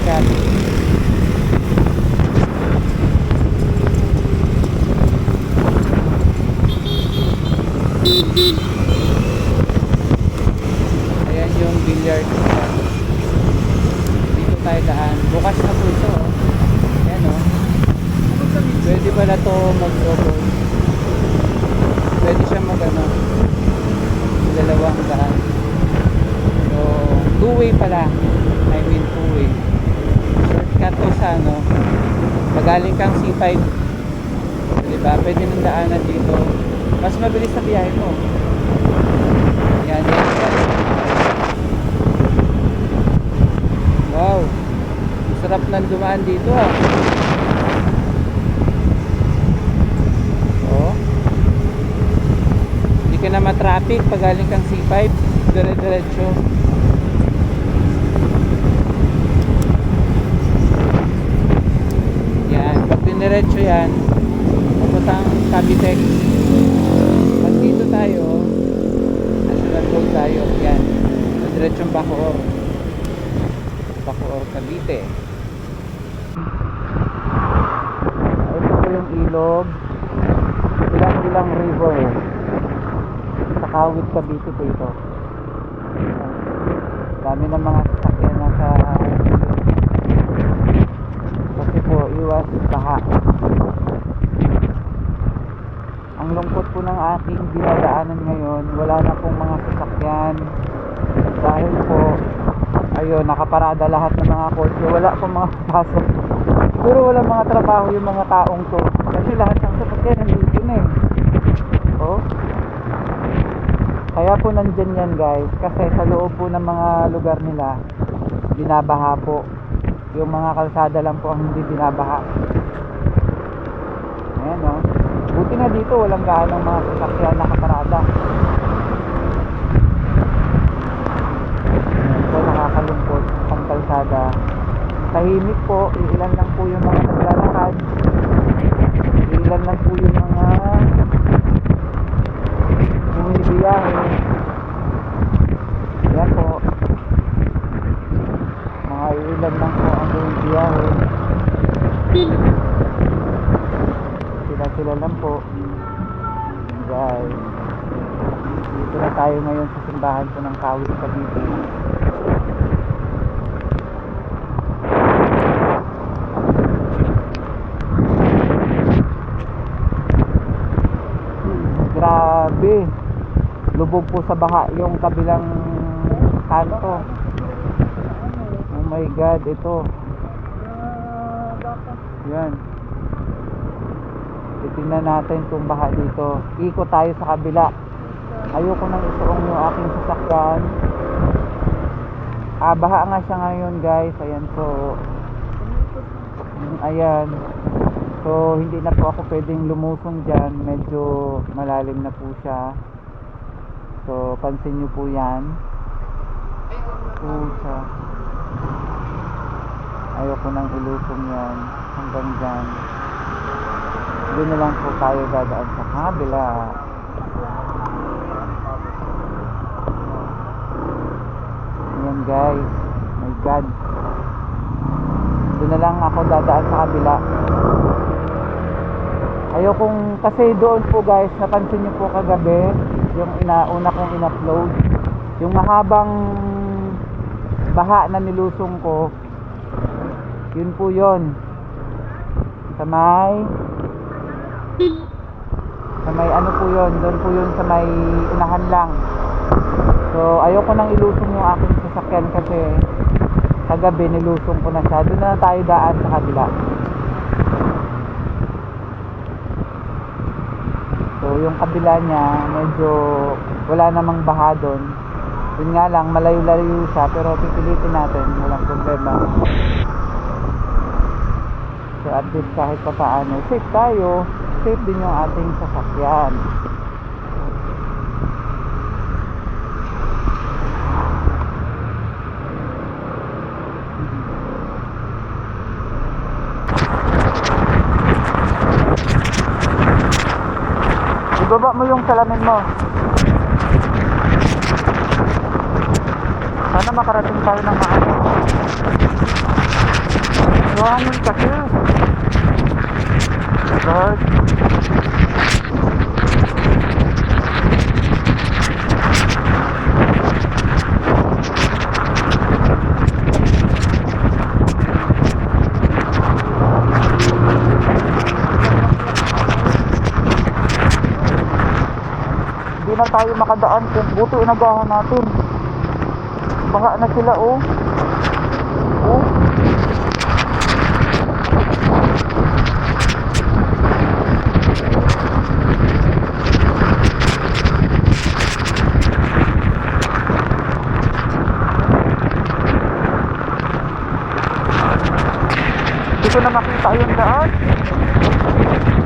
Shortcut. Ayan yung billiard spot. Dito tayo daan. Bukas na po ito. oh. Ayan o. Pwede pala to mag-double. Pwede siya mag ano. Dalawang daan. So, two-way pala. I mean two-way. Shortcut to sa ano. Magaling kang C5. Diba? Pwede nang daanan dito. Mas mabilis sa biyahe mo. Yan, yan. Wow. Sarap ng dumaan dito ah. Oh. Hindi ka na matraffic pag galing kang C5. Dire-diretso. Yan. Pag diniretso yan, pupuntang Cavitex. Pag dito tayo, National Road tayo. Yan. Diretsong Bacoor. Bacoor, Cavite. Ito po yung ilog. Ilang ilang river. Sa Kawit, Cavite po ito. Dami ng mga sasakyan na sa kasi po iwas baha ang lungkot po ng aking dinadaanan ngayon. Wala na pong mga sasakyan. Dahil po ayun nakaparada lahat ng mga kotse. Wala pong mga pasok. Pero wala mga trabaho yung mga taong to. Kasi lahat ng sasakyan nandito na eh. Oh. Kaya po nandyan yan guys. Kasi sa loob po ng mga lugar nila binabaha po. Yung mga kalsada lang po ang hindi binabaha. Ayan o buti nga dito walang gaanong mga sasakyan nakaparada ito nakakalungkot ang kalsada. Tahimik po ilan lang po yung mga naglalakad ilan lang po yung mga bumibiyahe yan po mga ilan lang po ang bumibiyahe sila sila lang po guys dito na tayo ngayon sa simbahan po ng Kawit Cavite. Grabe. Lubog po sa baha yung kabilang kanto. Oh my god ito. Yan. Titingnan natin kung baha dito. Ikot tayo sa kabila ayoko nang isuong yung aking sasakyan. Ah baha nga siya ngayon guys. Ayan Mm, ayan. So hindi na po ako pwedeng lumusong dyan. Medyo malalim na po siya. So pansin nyo po yan. Pusa ayoko nang ilusong yan. Hanggang dyan. Doon na lang po tayo dadaan sa kabila ayan guys. My god. Doon na lang ako dadaan sa kabila. Ayokong kasi doon po guys napansin nyo po kagabi yung inauna kong in-upload. Yung mahabang baha na nilusong ko yun po yun. Sa may sa may ano po yun doon po yun sa may unahan lang. So ayoko nang ilusong yung aking sasakyan kasi kagabi nilusong ko na siya. Doon na tayo daan sa kabila. So yung kabila niya medyo wala namang baha doon. Yun nga lang malayo-layo siya pero pipilitin natin walang problema. So at least kahit pa paano safe tayo safe din yung ating sasakyan. Ibaba mo yung salamin mo. Sana makarating tayo ng maayos. Marangal kasi. Guys. Hindi na tayo makadaan kung buti inagahan natin. Baka na sila. Oh. Hindi